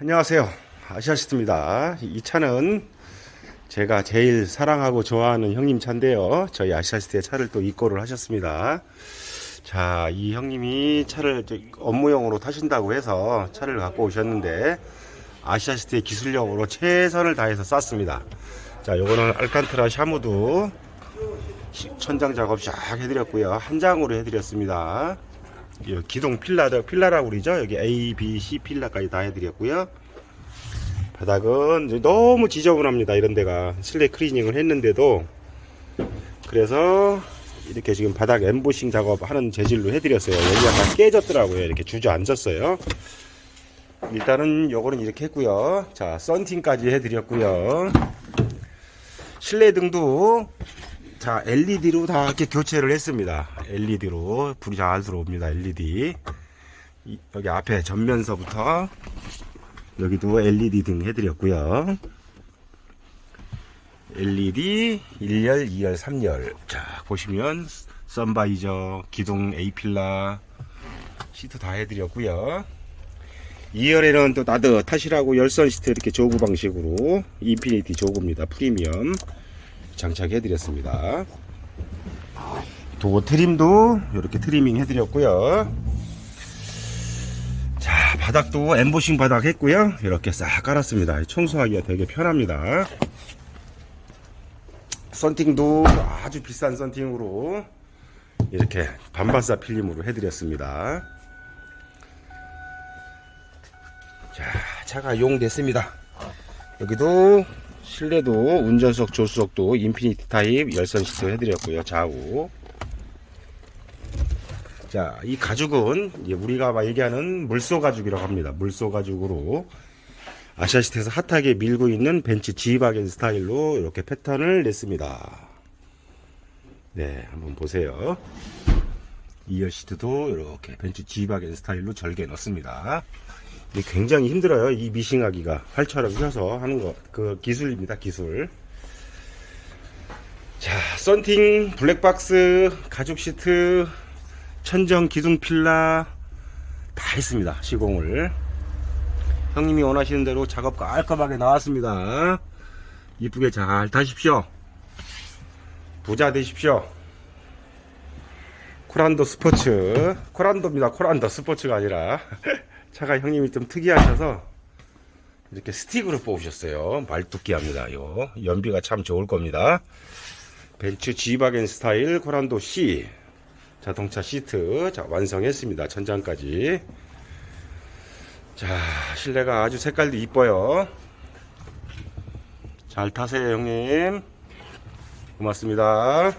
안녕하세요. 아시아시트입니다. 이 차는 제가 제일 사랑하고 좋아하는 형님 차인데요. 저희 아시아시트의 차를 또 입고를 하셨습니다. 자, 이 형님이 차를 업무용으로 타신다고 해서 차를 갖고 오셨는데 아시아시트의 기술력으로 최선을 다해서 쐈습니다. 자, 요거는 알칸트라 샤무드 시- 천장 작업 쫙 해드렸고요. 한 장으로 해드렸습니다. 이 기동 필라도 필라라고 그러죠. 여기 A, B, C 필라까지 다 해드렸고요. 바닥은 너무 지저분합니다. 이런 데가 실내 클리닝을 했는데도 그래서 이렇게 지금 바닥 엠보싱 작업하는 재질로 해드렸어요. 여기 약간 깨졌더라고요. 이렇게 주저앉았어요. 일단은 요거는 이렇게 했고요. 자, 썬팅까지 해드렸고요. 실내 등도 자, LED로 다 이렇게 교체를 했습니다. LED로 불이 잘 들어옵니다. LED. 이- 여기 앞에 전면서부터 여기도 LED 등 해드렸고요. LED 1열, 2열, 3열. 자, 보시면 선바이저, 기동 A필라 시트 다 해드렸고요. 2열에는 또 따뜻하시라고 열선 시트 이렇게 조구 방식으로 인피니티 조구입니다. 프리미엄. 장착해 드렸습니다. 도어 트림도 이렇게 트리밍 해 드렸고요. 자, 바닥도 엠보싱 바닥 했고요. 이렇게 싹 깔았습니다. 청소하기가 되게 편합니다. 썬팅도 아주 비싼 썬팅으로 이렇게 반반사 필름으로 해 드렸습니다. 자, 차가 이용됐습니다. 여기도 실내도 운전석 조수석도 인피니티 타입 열선 시트 해드렸고요 좌우 자 이 가죽은 우리가 막 얘기하는 물소 가죽이라고 합니다 물소 가죽으로 아시아시트에서 핫하게 밀고 있는 벤츠 G바겐 스타일로 이렇게 패턴을 냈습니다 네 한번 보세요 2열 시트도 이렇게 벤츠 G바겐 스타일로 절개 넣습니다 굉장히 힘들어요. 이 미싱하기가 활처럼 휘어서 하는 거 그 기술입니다. 기술. 자, 썬팅, 블랙박스, 가죽 시트, 천정 기둥 필라 다 있습니다. 시공을. 형님이 원하시는 대로 작업 깔끔하게 나왔습니다. 이쁘게 잘 타십시오. 부자 되십시오. 코란도 스포츠. 코란도입니다. 코란도 스포츠가 아니라. 차가 형님이 좀 특이하셔서 이렇게 스틱으로 뽑으셨어요. 말뚝기합니다. 요 연비가 참 좋을 겁니다. 벤츠 G바겐 스타일 코란도 C 자동차 시트 자 완성했습니다. 천장까지. 자 실내가 아주 색깔도 이뻐요. 잘 타세요 형님. 고맙습니다.